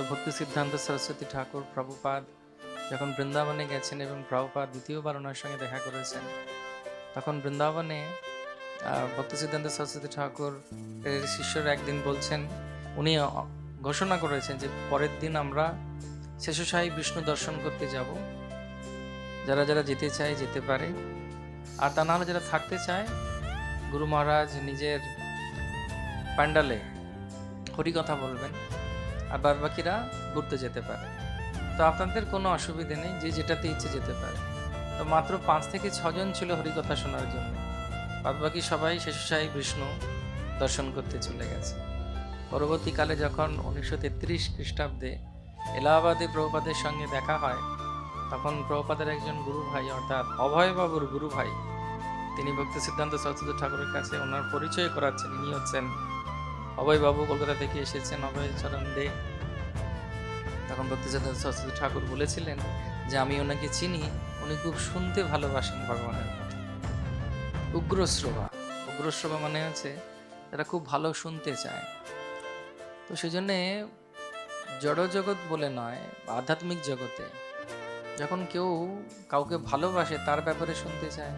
শিল ভক্তি সিদ্ধান্ত সরস্বতী ঠাকুর প্রভুপাদ যখন বৃন্দাবনে গেছেন এবং প্রভুপাদ দ্বিতীয়বার ওনার সঙ্গে দেখা করেছেন, তখন বৃন্দাবনে ভক্তি সিদ্ধান্ত সরস্বতী ঠাকুর এর শিষ্যরা একদিন বলছেন, উনি ঘোষণা করেছেন যে পরের দিন আমরা শেষশাহী বিষ্ণু দর্শন করতে যাব। যারা যারা যেতে চায় যেতে পারে। আর তা নাহলে যারা থাকতে চায়, গুরু মহারাজ নিজের প্যান্ডালে হরিকথা বলবেন। আর বাদ বাকিরা ঘুরতে যেতে পারে। তো আপনাদের কোনো অসুবিধে নেই, যে যেটাতে ইচ্ছে যেতে পারে। তো মাত্র পাঁচ থেকে ছজন ছিল হরিকথা শোনার জন্য। বাদ বাকি সবাই শেষশাহী বিষ্ণু দর্শন করতে চলে গেছে। পরবর্তীকালে যখন উনিশশো তেত্রিশ খ্রিস্টাব্দে এলাহাবাদে প্রভুপাদের সঙ্গে দেখা হয়, তখন প্রভুপাদের একজন গুরু ভাই অর্থাৎ অভয়বাবুর গুরু ভাই তিনি ভক্তি সিদ্ধান্ত সরস্বতী ঠাকুরের কাছে ওনার পরিচয় করাচ্ছেন। ইনি হচ্ছেন অভয়বাবু কলকাতা থেকে এসেছেন, অভয় চরণ দে। তখন ভক্তি সিদ্ধান্ত সরস্বতী ঠাকুর বলেছিলেন যে, আমি ওনাকে চিনি, উনি খুব শুনতে ভালোবাসেন ভগবানের কথা। উগ্রশ্রবা উগ্রশ্রবা মানে হচ্ছে যারা খুব ভালো শুনতে চায়। তো সেই জন্যে জড় জগৎ বলে নয়, আধ্যাত্মিক জগতে, যখন কেউ কাউকে ভালোবাসে, তার ব্যাপারে শুনতে চায়।